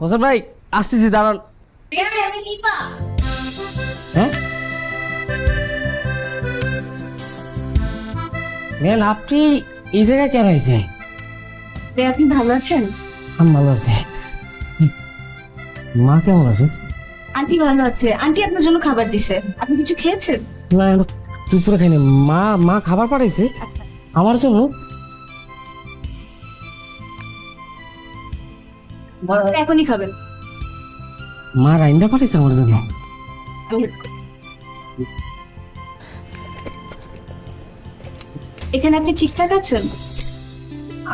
হোসেন ভাই আসতেছি দাঁড়ান। হ্যাঁ? আপনি এই জায়গায় কেন হয়েছে আপনি ভালো আছেন? আমি ভালো আছি। মা কেমন আছে? আন্টি ভালো আছে। আন্টি আপনার জন্য খাবার দিছে। আপনি কিছু খেয়েছেন? না দুপুরে খাইনি। মা মা খাবার পাঠাইছে। আচ্ছা। আমার জন্য এখনই খাবেন মা রাইন্দা পাঠাইছে আমার জন্য। এখানে আপনি ঠিকঠাক আছেন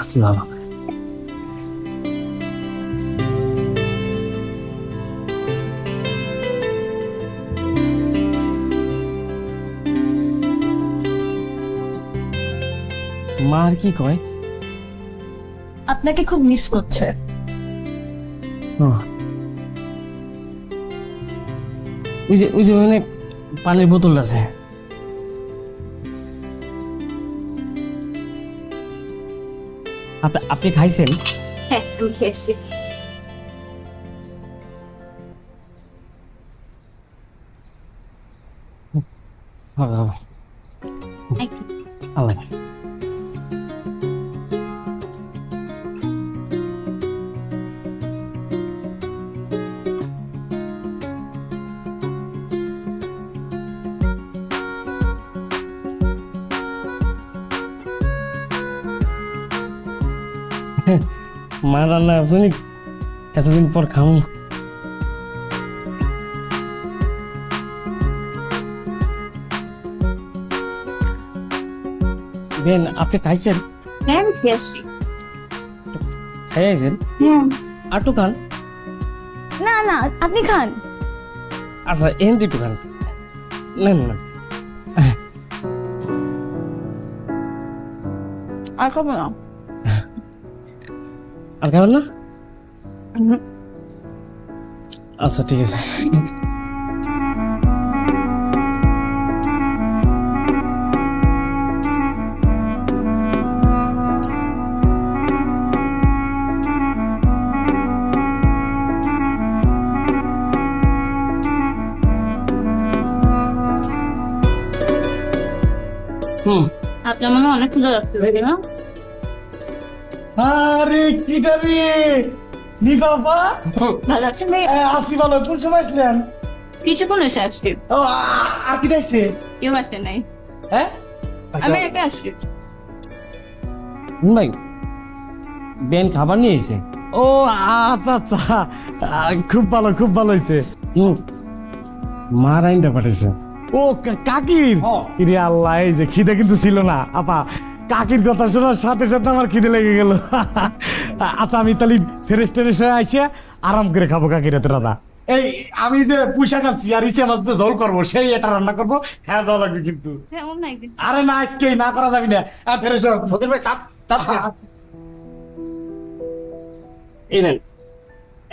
আসি বাবা মা আর কি কয় আপনাকে খুব মিস করছে। ওই যে ওই যে ওখানে পানির বোতল আছে। আপনি- আপনি খাইছেন? হ্যাঁ আমি খেয়েছি। হবে হবে। আল্লাহ মা রান্না আপনি এতদিন পর খামু বেন আপনি খাইছেন? হ্যাঁ আমি খেয়েছি খাইছেন হ্যাঁ আটু খান। না না আপনি খান। আচ্ছা এহেন দিটু খান। না না। আর খাব না। আর খাবেন না? আচ্ছা ঠিক আছে। হুম। আপনার মনে হয় অনেক লাগতে পারে না? আরে কি রে নি বাবা? ভালো আছেন ভাই আসি ভালো কোন সময় আসলেন? কিছুক্ষণ এসে আসছি। ও কেউ আসে নাই। হ্যাঁ? আমি একা আসছি। ভাই বেন খাবার নিয়ে এসে ও আচ্ছা আচ্ছা। খুব ভালো খুব ভালো হয়েছে। মা রাইন্দা পাঠাইছে। ও কাকির? ইরে আল্লাহ এই যে খিদে কিন্তু ছিল না। আপা কাকির কথা শোনার সাথে সাথে আমার খিদে লেগে গেল। আচ্ছা আমি তাহলে ফ্রেশ ট্রেশ হয়ে আইসে আরাম করে খাব কাকির হাতে রান্না এই আমি যে পুঁইশা খাচ্ছি আর ইসে মাছ দিয়ে ঝোল করব সেই এটা রান্না করব হ্যাঁ যাওয়া লাগবে কিন্তু। হ্যাঁ আরে না আজকে না করা যাবি না। ফ্রেশ ফকির ভাই তার তার এই নেন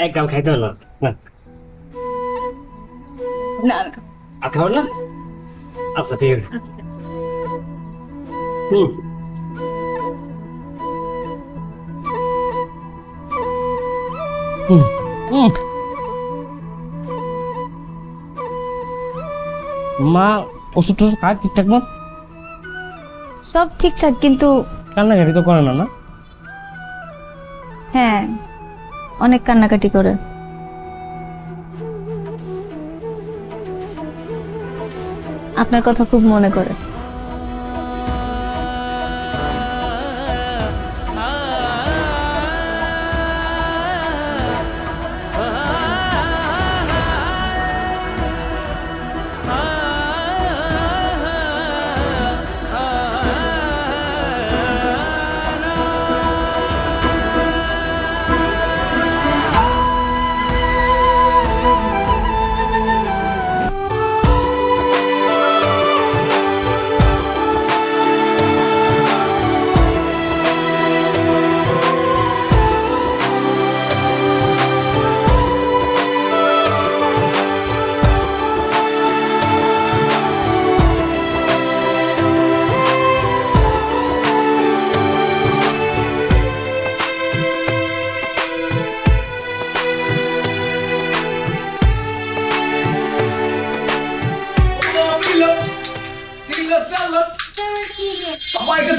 এক গাল খাইতে হলো। না না আর খাবেন না? আচ্ছা ঠিক আছে। হুম। মা ওষুধ টষুধ খায় ঠিকঠাক মত? সব ঠিকঠাক কিন্তু কান্নাকাটি তো করে না না? হ্যাঁ অনেক কান্নাকাটি করে। আপনার কথা খুব মনে করে। দিল চলো বাবা এটা